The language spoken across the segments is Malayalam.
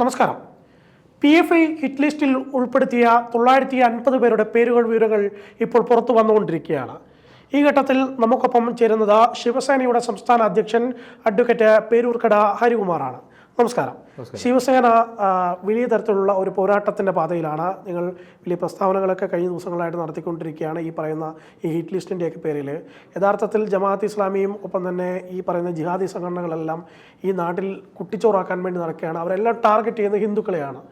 നമസ്കാരം. പി എഫ് ഐ ഹിറ്റ് ലിസ്റ്റിൽ ഉൾപ്പെടുത്തിയ തൊള്ളായിരത്തി അൻപത് പേരുടെ പേരുകൾ വിവരങ്ങൾ ഇപ്പോൾ പുറത്തു വന്നുകൊണ്ടിരിക്കുകയാണ്. ഈ ഘട്ടത്തിൽ നമുക്കൊപ്പം ചേരുന്നത് ശിവസേനയുടെ സംസ്ഥാന അധ്യക്ഷൻ അഡ്വക്കേറ്റ് പേരൂർക്കട ഹരികുമാറാണ്. നമസ്കാരം. ശിവസേന വലിയ തരത്തിലുള്ള ഒരു പോരാട്ടത്തിന്റെ പാതയിലാണ് നിങ്ങൾ വലിയ പ്രസ്താവനകളൊക്കെ കഴിഞ്ഞ ദിവസങ്ങളായിട്ട് നടത്തിക്കൊണ്ടിരിക്കുകയാണ് ഈ പറയുന്ന ഈ ഹിറ്റ് ലിസ്റ്റിന്റെയൊക്കെ പേരിൽ യഥാർത്ഥത്തിൽ ജമാഅത്ത് ഇസ്ലാമിയും ഒപ്പം തന്നെ ഈ പറയുന്ന ജിഹാദി സംഘടനകളെല്ലാം ഈ നാട്ടിൽ കുട്ടിച്ചോറാക്കാൻ വേണ്ടി നടക്കുകയാണ്. അവരെല്ലാം ടാർഗറ്റ് ചെയ്യുന്ന ഹിന്ദുക്കളെയാണ്.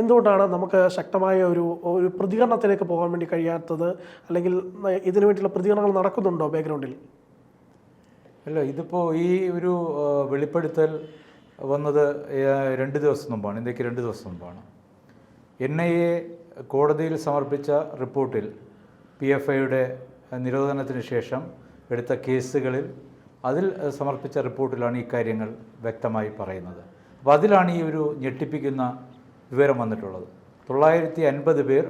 എന്തുകൊണ്ടാണ് നമുക്ക് ശക്തമായ ഒരു ഒരു പ്രതികരണത്തിലേക്ക് പോകാൻ വേണ്ടി കഴിയാത്തത്? അല്ലെങ്കിൽ ഇതിനു വേണ്ടിയുള്ള പ്രതികരണങ്ങൾ നടക്കുന്നുണ്ടോ ബാക്ക്ഗ്രൗണ്ടിൽ അല്ല ഇതിപ്പോൾ ഈ ഒരു വെളിപ്പെടുത്തൽ വന്നത് രണ്ട് ദിവസം മുമ്പാണ് ഇന്ത്യയ്ക്ക് രണ്ട് ദിവസം മുമ്പാണ്. എൻ ഐ എ കോടതിയിൽ സമർപ്പിച്ച റിപ്പോർട്ടിൽ പി എഫ് ഐയുടെ നിരോധനത്തിന് ശേഷം എടുത്ത കേസുകളിൽ അതിൽ സമർപ്പിച്ച റിപ്പോർട്ടിലാണ് ഈ കാര്യങ്ങൾ വ്യക്തമായി പറയുന്നത്. അപ്പോൾ അതിലാണ് ഈ ഒരു ഞെട്ടിപ്പിക്കുന്ന വിവരം വന്നിട്ടുള്ളത്. തൊള്ളായിരത്തി അൻപത് പേർ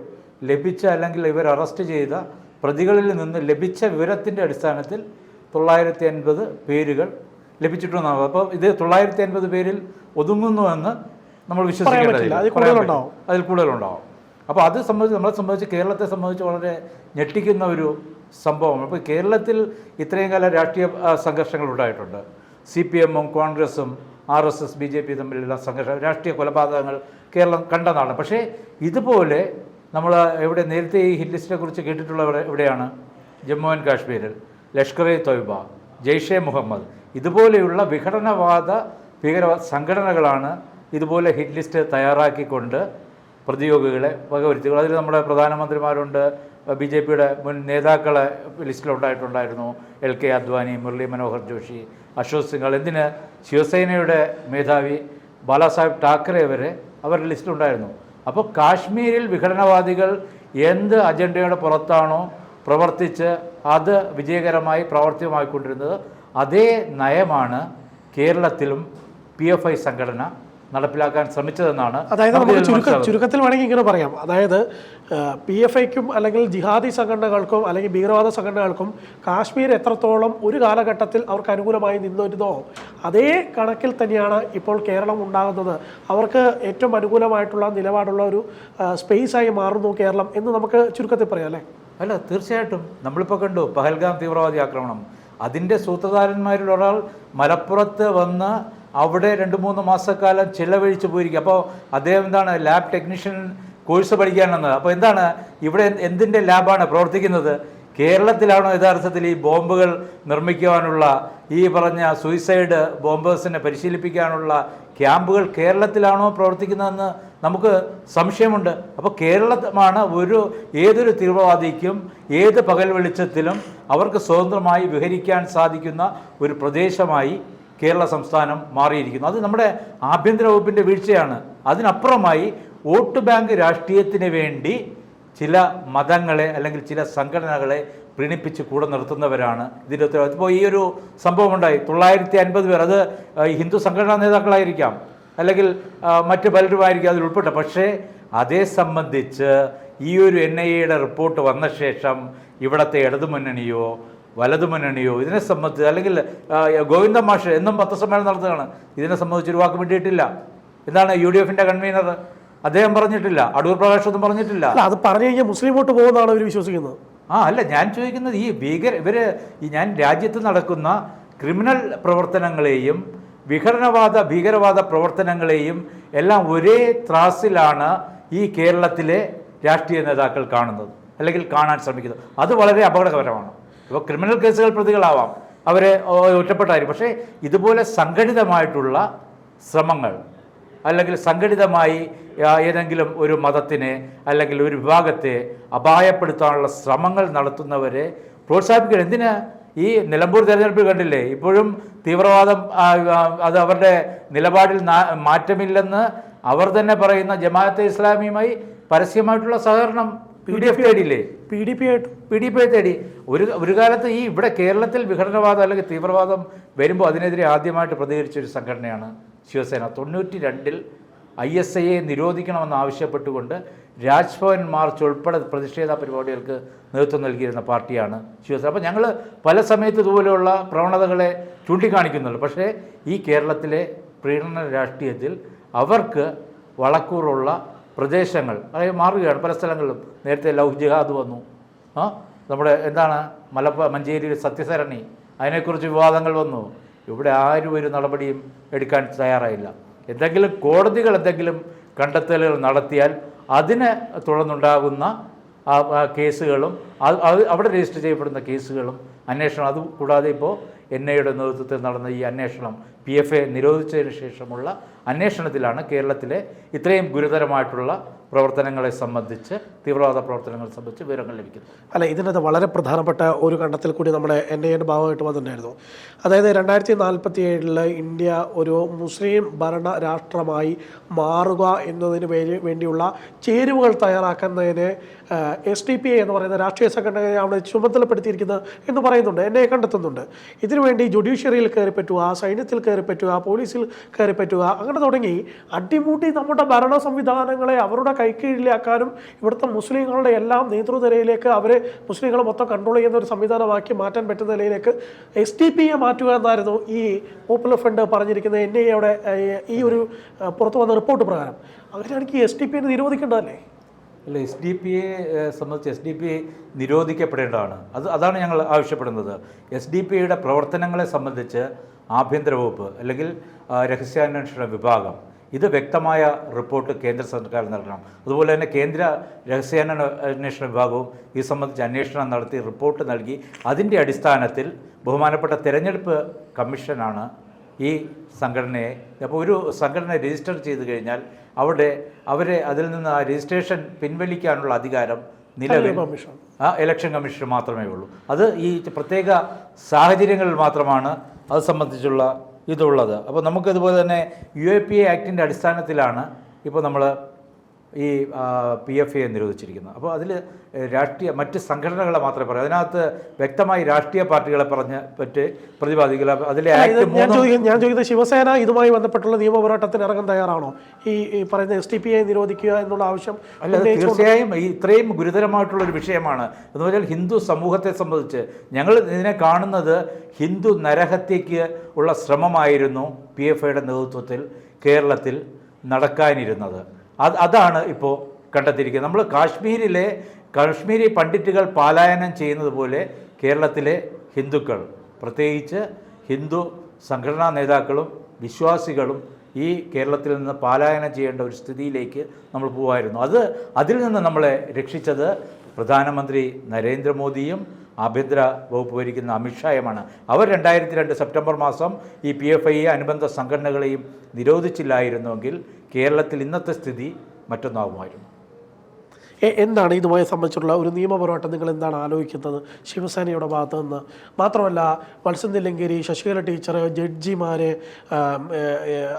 ലഭിച്ച അല്ലെങ്കിൽ ഇവർ അറസ്റ്റ് ചെയ്ത പ്രതികളിൽ നിന്ന് ലഭിച്ച വിവരത്തിന്റെ അടിസ്ഥാനത്തിൽ തൊള്ളായിരത്തി അൻപത് പേരുകൾ ലഭിച്ചിട്ടുണ്ടെന്നാണ് അപ്പോൾ ഇത് തൊള്ളായിരത്തി അൻപത് പേരിൽ ഒതുങ്ങുന്നുവെന്ന് നമ്മൾ വിശ്വസിക്കേണ്ടതില്ല അതിൽ കൂടുതലുണ്ടാവും. അപ്പോൾ അത് സംബന്ധിച്ച് നമ്മളെ സംബന്ധിച്ച് കേരളത്തെ സംബന്ധിച്ച് വളരെ ഞെട്ടിക്കുന്ന ഒരു സംഭവമാണ്. അപ്പോൾ കേരളത്തിൽ ഇത്രയും കാലം രാഷ്ട്രീയ സംഘർഷങ്ങൾ ഉണ്ടായിട്ടുണ്ട്. സി പി എമ്മും കോൺഗ്രസും R S S B J P തമ്മിലുള്ള സംഘർഷം രാഷ്ട്രീയ കൊലപാതകങ്ങൾ കേരളം കണ്ടതാണ്. നാടാണ് പക്ഷേ ഇതുപോലെ നമ്മൾ എവിടെ നേരത്തെ ഈ ലിസ്റ്റിനെ കുറിച്ച് കേട്ടിട്ടുള്ളവർ എവിടെയാണ്? ജമ്മു ആൻഡ് കാശ്മീരിൽ. ലഷ്കർ ഇ തൊയ്ബ ജെയ്ഷെ മുഹമ്മദ് ഇതുപോലെയുള്ള വിഘടനവാദ ഭീകര സംഘടനകളാണ് ഇതുപോലെ ഹിറ്റ് ലിസ്റ്റ് തയ്യാറാക്കിക്കൊണ്ട് പ്രതിയോഗികളെ വകവരുത്തുക അതിൽ നമ്മുടെ പ്രധാനമന്ത്രിമാരുണ്ട്. ബി ജെ പിയുടെ മുൻ നേതാക്കളെ ലിസ്റ്റിലുണ്ടായിട്ടുണ്ടായിരുന്നു. എൽ കെ അദ്വാനി മുരളി മനോഹർ ജോഷി അശോക് സിംഗൾ എന്തിന് ശിവസേനയുടെ മേധാവി ബാലാസാഹേബ് താക്കറെ വരെ അവരുടെ ലിസ്റ്റിലുണ്ടായിരുന്നു. അപ്പോൾ കാശ്മീരിൽ വിഘടനവാദികൾ എന്ത് അജണ്ടയുടെ പുറത്താണോ പ്രവർത്തിച്ച് അത് വിജയകരമായി പ്രാവർത്തികമായിക്കൊണ്ടിരുന്നത് അതേ നയമാണ് കേരളത്തിലും പി എഫ് ഐ സംഘടന നടപ്പിലാക്കാൻ ശ്രമിച്ചതെന്നാണ് അതായത് നമുക്ക് നമുക്ക് ചുരുക്ക ചുരുക്കത്തിൽ വേണമെങ്കിൽ ഇങ്ങനെ പറയാം. അതായത് പി എഫ് ഐക്കും അല്ലെങ്കിൽ ജിഹാദി സംഘടനകൾക്കും അല്ലെങ്കിൽ ഭീകരവാദ സംഘടനകൾക്കും കാശ്മീർ എത്രത്തോളം ഒരു കാലഘട്ടത്തിൽ അവർക്ക് അനുകൂലമായി നിന്നിരുന്നോ അതേ കണക്കിൽ തന്നെയാണ് ഇപ്പോൾ കേരളം ഉണ്ടാകുന്നത്. അവർക്ക് ഏറ്റവും അനുകൂലമായിട്ടുള്ള നിലപാടുള്ള ഒരു സ്പേസായി മാറുന്നു കേരളം എന്ന് നമുക്ക് ചുരുക്കത്തിൽ പറയാം അല്ലേ? അല്ല തീർച്ചയായിട്ടും. നമ്മളിപ്പോൾ കണ്ടു പഹൽഗാം തീവ്രവാദി ആക്രമണം. അതിന്റെ സൂത്രധാരന്മാരിൽ ഒരാൾ മലപ്പുറത്ത് വന്ന് അവിടെ രണ്ട് മൂന്ന് മാസക്കാലം ചിലവഴിച്ച് പോയിരിക്കും അപ്പോൾ അദ്ദേഹം എന്താണ് ലാബ് ടെക്നീഷ്യൻ കോഴ്സ് പഠിക്കാനെന്ന്. അപ്പോൾ എന്താണ് ഇവിടെ എന്തിന്റെ ലാബാണ് പ്രവർത്തിക്കുന്നത്? കേരളത്തിലാണോ യഥാർത്ഥത്തിൽ ഈ ബോംബുകൾ നിർമ്മിക്കുവാനുള്ള ഈ പറഞ്ഞ സൂയിസൈഡ് ബോംബേഴ്സിനെ പരിശീലിപ്പിക്കാനുള്ള ക്യാമ്പുകൾ കേരളത്തിലാണോ പ്രവർത്തിക്കുന്നതെന്ന് നമുക്ക് സംശയമുണ്ട്. അപ്പോൾ കേരളമാണ് ഒരു ഏതൊരു തീവ്രവാദിക്കും ഏത് പകൽ വെളിച്ചത്തിലും അവർക്ക് സ്വതന്ത്രമായി വിഹരിക്കാൻ സാധിക്കുന്ന ഒരു പ്രദേശമായി കേരള സംസ്ഥാനം മാറിയിരിക്കുന്നു. അത് നമ്മുടെ ആഭ്യന്തര വകുപ്പിന്റെ വീഴ്ചയാണ്. അതിനപ്പുറമായി വോട്ട് ബാങ്ക് രാഷ്ട്രീയത്തിന് വേണ്ടി ചില മതങ്ങളെ അല്ലെങ്കിൽ ചില സംഘടനകളെ പ്രീണിപ്പിച്ച് കൂടെ നിർത്തുന്നവരാണ് ഇതിന്റെ ഉത്തരവാദിത്വം. ഇപ്പോൾ ഈ ഒരു സംഭവം ഉണ്ടായി. തൊള്ളായിരത്തി അൻപത് പേർ. അത് ഹിന്ദു സംഘടനാ നേതാക്കളായിരിക്കാം. അല്ലെങ്കിൽ മറ്റു പലരുമായിരിക്കും അതിൽ ഉൾപ്പെട്ട പക്ഷേ അതേ സംബന്ധിച്ച് ഈ ഒരു എൻ ഐ എയുടെ റിപ്പോർട്ട് വന്ന ശേഷം ഇവിടുത്തെ ഇടതുമുന്നണിയോ വലതുമുന്നണിയോ ഇതിനെ സംബന്ധിച്ച് അല്ലെങ്കിൽ ഗോവിന്ദ മാഷ് എന്നും പത്രസമ്മേളനം നടത്തുകയാണ്. ഇതിനെ സംബന്ധിച്ച് ഒരു വാക്ക് വേണ്ടിയിട്ടില്ല എന്താണ് യു ഡി എഫിന്റെ കൺവീനർ അദ്ദേഹം പറഞ്ഞിട്ടില്ല. അടൂർ പ്രകാശ് ഒന്നും പറഞ്ഞിട്ടില്ല. അത് പറഞ്ഞു കഴിഞ്ഞാൽ മുസ്ലിം വോട്ട് പോകുന്നതാണ് അവർ വിശ്വസിക്കുന്നത്. ആ അല്ല ഞാൻ ചോദിക്കുന്നത് ഈ ഭീകര ഇവർ ഈ ഞാൻ രാജ്യത്ത് നടക്കുന്ന ക്രിമിനൽ പ്രവർത്തനങ്ങളെയും വിഘടനവാദ ഭീകരവാദ പ്രവർത്തനങ്ങളെയും എല്ലാം ഒരേ ത്രാസിലാണ് ഈ കേരളത്തിലെ രാഷ്ട്രീയ നേതാക്കൾ കാണുന്നത് അല്ലെങ്കിൽ കാണാൻ ശ്രമിക്കുന്നത്. അത് വളരെ അപകടകരമാണ്. ഇപ്പോൾ ക്രിമിനൽ കേസുകൾ പ്രതികളാവാം. അവരെ ഒറ്റപ്പെട്ടായിരിക്കും. പക്ഷേ ഇതുപോലെ സംഘടിതമായിട്ടുള്ള ശ്രമങ്ങൾ അല്ലെങ്കിൽ സംഘടിതമായി ഏതെങ്കിലും ഒരു മതത്തിനെ അല്ലെങ്കിൽ ഒരു വിഭാഗത്തെ അപായപ്പെടുത്താനുള്ള ശ്രമങ്ങൾ നടത്തുന്നവരെ പ്രോത്സാഹിപ്പിക്കുക എന്തിന്? ഈ നിലമ്പൂർ തെരഞ്ഞെടുപ്പിൽ കണ്ടില്ലേ? ഇപ്പോഴും തീവ്രവാദം അത് അവരുടെ നിലപാടിൽ മാറ്റമില്ലെന്ന് അവർ തന്നെ പറയുന്ന ജമാഅത്തെ ഇസ്ലാമിയുമായി പരസ്യമായിട്ടുള്ള സഹകരണം പി ഡി എഫ് തേടിയില്ലേ? പി ഡി പി ആയിട്ട്. പി ഡി പി തേടി. ഒരു ഒരു കാലത്ത് ഈ ഇവിടെ കേരളത്തിൽ വിഘടനവാദം അല്ലെങ്കിൽ തീവ്രവാദം വരുമ്പോൾ അതിനെതിരെ ആദ്യമായിട്ട് പ്രതികരിച്ച ഒരു സംഘടനയാണ് ശിവസേന. തൊണ്ണൂറ്റി രണ്ടിൽ ഐ എസ് ഐയെ നിരോധിക്കണമെന്ന് ആവശ്യപ്പെട്ടുകൊണ്ട് രാജ്ഭവൻ മാർച്ച് ഉൾപ്പെടെ പ്രതിഷേധ പരിപാടികൾക്ക് നേതൃത്വം നൽകിയിരുന്ന പാർട്ടിയാണ് ശിവസേന. അപ്പോൾ ഞങ്ങൾ പല സമയത്ത് ഇതുപോലെയുള്ള പ്രവണതകളെ ചൂണ്ടിക്കാണിക്കുന്നുണ്ട്. പക്ഷേ ഈ കേരളത്തിലെ പ്രീണന രാഷ്ട്രീയത്തിൽ അവർക്ക് വളക്കൂറുള്ള പ്രദേശങ്ങൾ അതായത് മാറുകയാണ്. പല സ്ഥലങ്ങളിലും നേരത്തെ ലവ് ജിഹാദ് വന്നു. ആ നമ്മുടെ എന്താണ് മലപ്പ മഞ്ചേരിയിൽ സത്യസരണി അതിനെക്കുറിച്ച് വിവാദങ്ങൾ വന്നു. ഇവിടെ ആരും ഒരു നടപടിയും എടുക്കാൻ തയ്യാറായില്ല. എന്തെങ്കിലും കോടതികൾ എന്തെങ്കിലും കണ്ടെത്തലുകൾ നടത്തിയാൽ അതിനെ തുടർന്നുണ്ടാകുന്ന കേസുകളും അവിടെ രജിസ്റ്റർ ചെയ്യപ്പെടുന്ന കേസുകളും അന്വേഷണം അത് കൂടാതെ ഇപ്പോൾ എൻ ഐയുടെ നേതൃത്വത്തിൽ നടന്ന ഈ അന്വേഷണം പി എഫ് എ നിരോധിച്ചതിന് ശേഷമുള്ള അന്വേഷണത്തിലാണ് കേരളത്തിലെ ഇത്രയും ഗുരുതരമായിട്ടുള്ള പ്രവർത്തനങ്ങളെ സംബന്ധിച്ച് തീവ്രവാദ പ്രവർത്തനങ്ങളെ സംബന്ധിച്ച് വിവരങ്ങൾ ലഭിക്കുന്നത് അല്ല ഇതിനകത്ത് വളരെ പ്രധാനപ്പെട്ട ഒരു കണ്ടെത്തൽ കൂടി നമ്മുടെ എൻ ഐയുടെ ഭാഗമായിട്ട് വന്നിട്ടുണ്ടായിരുന്നു. അതായത് രണ്ടായിരത്തി നാൽപ്പത്തി ഏഴിൽ ഇന്ത്യ ഒരു മുസ്ലിം ഭരണ രാഷ്ട്രമായി മാറുക എന്നതിന് വേണ്ടി വേണ്ടിയുള്ള ചേരുവകൾ തയ്യാറാക്കുന്നതിന് എസ് ഡി പി എന്ന് പറയുന്ന രാഷ്ട്രീയ സംഘടനയെ അവിടെ ചുമതലപ്പെടുത്തിയിരിക്കുന്നത് എന്ന് പറയുന്നുണ്ട് എന്നെ കണ്ടെത്തുന്നുണ്ട്. ഇതിനുവേണ്ടി ജുഡീഷ്യറിയിൽ കയറി പറ്റുക സൈന്യത്തിൽ കയറി പറ്റുക പോലീസിൽ കയറി പറ്റുക അങ്ങനെ തുടങ്ങി. അടിമുടി നമ്മുടെ ഭരണ സംവിധാനങ്ങളെ അവരുടെ കൈക്കീഴിലാക്കാനും ഇവിടുത്തെ മുസ്ലിങ്ങളുടെ എല്ലാം നേതൃനിരയിലേക്ക് അവരെ മുസ്ലിങ്ങളെ മൊത്തം കൺട്രോൾ ചെയ്യുന്ന ഒരു സംവിധാനമാക്കി മാറ്റാൻ പറ്റുന്ന നിലയിലേക്ക് എസ് ടി പിയെ മാറ്റുക എന്നായിരുന്നു ഈ പോപ്പുലർ ഫ്രണ്ട് പറഞ്ഞിരിക്കുന്ന എൻ ഐ എയുടെ ഈ ഒരു പുറത്തു വന്ന റിപ്പോർട്ട് പ്രകാരം. അങ്ങനെയാണെങ്കിൽ എസ് ടി പിയെ നിരോധിക്കേണ്ടതല്ലേ? അല്ല എസ് ഡി പി എ സംബന്ധിച്ച് എസ് ഡി പി നിരോധിക്കപ്പെടേണ്ടതാണ്. അത് അതാണ് ഞങ്ങൾ ആവശ്യപ്പെടുന്നത്. എസ് ഡി പി പ്രവർത്തനങ്ങളെ സംബന്ധിച്ച് ആഭ്യന്തര വകുപ്പ് അല്ലെങ്കിൽ രഹസ്യാന്വേഷണ വിഭാഗം. ഇത് വ്യക്തമായ റിപ്പോർട്ട് കേന്ദ്ര സർക്കാർ നൽകണം. അതുപോലെ തന്നെ കേന്ദ്ര രഹസ്യാന്വേഷണ അന്വേഷണ വിഭാഗവും ഇത് സംബന്ധിച്ച് അന്വേഷണം നടത്തി റിപ്പോർട്ട് നൽകി. അതിന്റെ അടിസ്ഥാനത്തിൽ ബഹുമാനപ്പെട്ട തിരഞ്ഞെടുപ്പ് കമ്മീഷനാണ് ഈ സംഘടനയെ അപ്പോൾ ഒരു സംഘടന രജിസ്റ്റർ ചെയ്ത് കഴിഞ്ഞാൽ അവിടെ അവരെ അതിൽ നിന്ന് ആ രജിസ്ട്രേഷൻ പിൻവലിക്കാനുള്ള അധികാരം നിലവിൽ ആ ഇലക്ഷൻ കമ്മീഷന് മാത്രമേ ഉള്ളൂ. അത് ഈ പ്രത്യേക സാഹചര്യങ്ങളിൽ മാത്രമാണ് അത് സംബന്ധിച്ചുള്ള ഇതുള്ളത്. അപ്പോൾ നമുക്കിതുപോലെ തന്നെ യു എ പി എ ആക്ടിന്റെ അടിസ്ഥാനത്തിലാണ് ഇപ്പോൾ നമ്മൾ ഈ പി എഫ് എ നിരോധിച്ചിരിക്കുന്നത് അപ്പോൾ അതിൽ രാഷ്ട്രീയ മറ്റ് സംഘടനകളെ മാത്രമേ പറയൂ. അതിനകത്ത് വ്യക്തമായി രാഷ്ട്രീയ പാർട്ടികളെ പറഞ്ഞ് പറ്റി പ്രതിപാദിക്കില്ല അതിലെ ഞാൻ ചോദിക്കുന്നത് ഞാൻ ചോദിക്കുന്നത് ശിവസേന ഇതുമായി ബന്ധപ്പെട്ടുള്ള നിയമപോരാട്ടത്തിന് ഇറങ്ങാൻ തയ്യാറാണോ? ഈ പറയുന്ന എസ് ടി പി ഐ നിരോധിക്കുക എന്നുള്ള ആവശ്യം അല്ല തീർച്ചയായും ഇത്രയും ഗുരുതരമായിട്ടുള്ള ഒരു വിഷയമാണ്. എന്ന് പറഞ്ഞാൽ ഹിന്ദു സമൂഹത്തെ സംബന്ധിച്ച് ഞങ്ങൾ ഇതിനെ കാണുന്നത് ഹിന്ദു നരഹത്യയ്ക്ക് ഉള്ള ശ്രമമായിരുന്നു പി എഫ് ഐയുടെ നേതൃത്വത്തിൽ കേരളത്തിൽ നടക്കാനിരുന്നത്. അത് അതാണ് ഇപ്പോൾ കണ്ടെത്തിയിരിക്കുന്നത്. നമ്മൾ കാശ്മീരിലെ കാശ്മീരി പണ്ഡിറ്റുകൾ പാലായനം ചെയ്യുന്നത് പോലെ കേരളത്തിലെ ഹിന്ദുക്കൾ പ്രത്യേകിച്ച് ഹിന്ദു സംഘടനാ നേതാക്കളും വിശ്വാസികളും ഈ കേരളത്തിൽ നിന്ന് പാലായനം ചെയ്യേണ്ട ഒരു സ്ഥിതിയിലേക്ക് നമ്മൾ പോകുമായിരുന്നു അത് അതിൽ നിന്ന് നമ്മളെ രക്ഷിച്ചത് പ്രധാനമന്ത്രി നരേന്ദ്രമോദിയും ആഭ്യന്തര വകുപ്പ് ഭരിക്കുന്ന അമിത്ഷായുമാണ് അവർ രണ്ടായിരത്തി രണ്ട് സെപ്റ്റംബർ മാസം ഈ പി എഫ് ഐയെ അനുബന്ധ സംഘടനകളെയും നിരോധിച്ചില്ലായിരുന്നുവെങ്കിൽ കേരളത്തിൽ ഇന്നത്തെ സ്ഥിതി മറ്റൊന്നാകുമായിരുന്നു എന്താണ് ഇതുമായി സംബന്ധിച്ചുള്ള ഒരു നിയമപോരാട്ടം നിങ്ങൾ എന്താണ് ആലോചിക്കുന്നത്? ശിവസേനയുടെ ഭാഗത്ത് നിന്ന്. മാത്രമല്ല വത്സൻ ലങ്കേരി ശശികല ടീച്ചർ ജഡ്ജിമാർ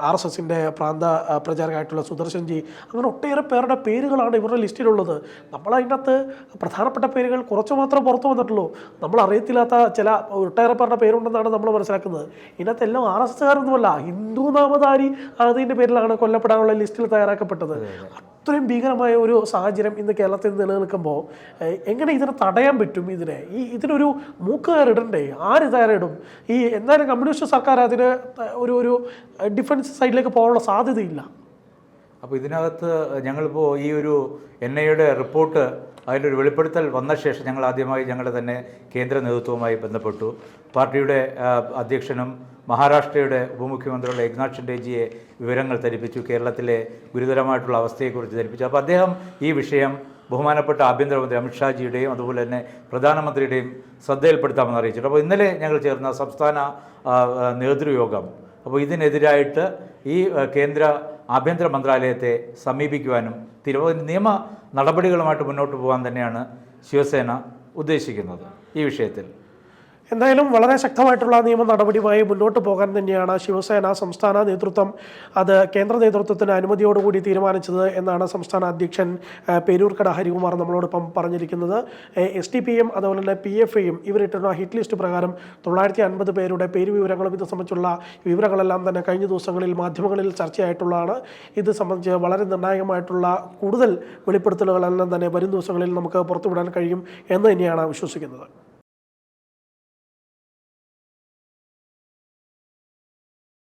ആർ എസ് എസിന്റെ പ്രാന്ത പ്രചാരകായിട്ടുള്ള പ്രചാരകമായിട്ടുള്ള സുദർശൻജി അങ്ങനെ ഒട്ടേറെ പേരുടെ പേരുകളാണ് ഇവരുടെ ലിസ്റ്റിലുള്ളത്. നമ്മൾ അതിനകത്ത് പ്രധാനപ്പെട്ട പേരുകൾ കുറച്ച് മാത്രം പുറത്തു വന്നിട്ടുള്ളൂ. നമ്മൾ അറിയത്തില്ലാത്ത ചില ഒട്ടേറെ പേരുടെ പേരുണ്ടെന്നാണ് നമ്മൾ മനസ്സിലാക്കുന്നത്. ഇതിനകത്ത് എല്ലാം ആർ എസ് എസ്കാരൊന്നുമല്ല. ഹിന്ദു നാമധാരി അതിന്റെ പേരിലാണ് കൊല്ലപ്പെടാനുള്ള ലിസ്റ്റിൽ തയ്യാറാക്കപ്പെട്ടത്. അത്രയും ഭീകരമായ ഒരു സാഹചര്യം ഇന്ന് കേരളത്തിൽ നിലനിൽക്കുമ്പോൾ എങ്ങനെ ഇതിനെ തടയാൻ പറ്റും ഇതിനെ? ഈ ഇതിനൊരു മൂക്കുകാരിടണ്ടേ? ആര് തയ്യാറിടും ഈ എന്തായാലും കമ്മ്യൂണിസ്റ്റ് സർക്കാർ അതിന് ഒരു ഒരു ഡിഫൻസ് സൈഡിലേക്ക് പോകാനുള്ള സാധ്യതയില്ല. അപ്പോൾ ഇതിനകത്ത് ഞങ്ങളിപ്പോൾ ഈ ഒരു എൻ ഐയുടെ റിപ്പോർട്ട് അതിന്റെ ഒരു വെളിപ്പെടുത്തൽ വന്ന ശേഷം ഞങ്ങൾ ആദ്യമായി ഞങ്ങളുടെ തന്നെ കേന്ദ്ര നേതൃത്വവുമായി ബന്ധപ്പെട്ടു. പാർട്ടിയുടെ അധ്യക്ഷനും മഹാരാഷ്ട്രയുടെ ഉപമുഖ്യമന്ത്രിയുള്ള ഏക്നാഥ് ഷിൻഡേജിയെ വിവരങ്ങൾ ധരിപ്പിച്ചു കേരളത്തിലെ ഗുരുതരമായിട്ടുള്ള അവസ്ഥയെക്കുറിച്ച് ധരിപ്പിച്ചു. അപ്പോൾ അദ്ദേഹം ഈ വിഷയം ബഹുമാനപ്പെട്ട ആഭ്യന്തരമന്ത്രി അമിത്ഷാജിയുടെയും അതുപോലെ തന്നെ പ്രധാനമന്ത്രിയുടെയും ശ്രദ്ധയിൽപ്പെടുത്താമെന്ന് അറിയിച്ചിട്ടുണ്ട്. അപ്പോൾ ഇന്നലെ ഞങ്ങൾ ചേർന്ന സംസ്ഥാന നേതൃയോഗം. അപ്പോൾ ഇതിനെതിരായിട്ട് ഈ കേന്ദ്ര ആഭ്യന്തര മന്ത്രാലയത്തെ സമീപിക്കുവാനും തിരുവനന്തപുരം നിയമ നടപടികളുമായിട്ട് മുന്നോട്ട് പോകാൻ തന്നെയാണ് ശിവസേന ഉദ്ദേശിക്കുന്നത്. ഈ വിഷയത്തിൽ. എന്തായാലും വളരെ ശക്തമായിട്ടുള്ള നിയമ നടപടിയുമായി മുന്നോട്ട് പോകാൻ തന്നെയാണ് ശിവസേന സംസ്ഥാന നേതൃത്വം അത് കേന്ദ്ര നേതൃത്വത്തിന് അനുമതിയോടുകൂടി തീരുമാനിച്ചത് എന്നാണ് സംസ്ഥാന അധ്യക്ഷൻ പേരൂർക്കട ഹരികുമാർ നമ്മളോടൊപ്പം പറഞ്ഞിരിക്കുന്നത്. എസ് ടി പി എം അതുപോലെ തന്നെ പി എഫ് ഐയും ഇവരിട്ടുള്ള ഹിറ്റ് ലിസ്റ്റ് പ്രകാരം തൊള്ളായിരത്തി അൻപത് പേരുടെ പേര് വിവരങ്ങളും ഇത് സംബന്ധിച്ചുള്ള വിവരങ്ങളെല്ലാം തന്നെ കഴിഞ്ഞ ദിവസങ്ങളിൽ മാധ്യമങ്ങളിൽ ചർച്ചയായിട്ടുള്ളതാണ്. ഇത് സംബന്ധിച്ച് വളരെ നിർണായകമായിട്ടുള്ള കൂടുതൽ വെളിപ്പെടുത്തലുകളെല്ലാം തന്നെ വരും ദിവസങ്ങളിൽ നമുക്ക് പുറത്തുവിടാൻ കഴിയും എന്ന് തന്നെയാണ് വിശ്വസിക്കുന്നത്.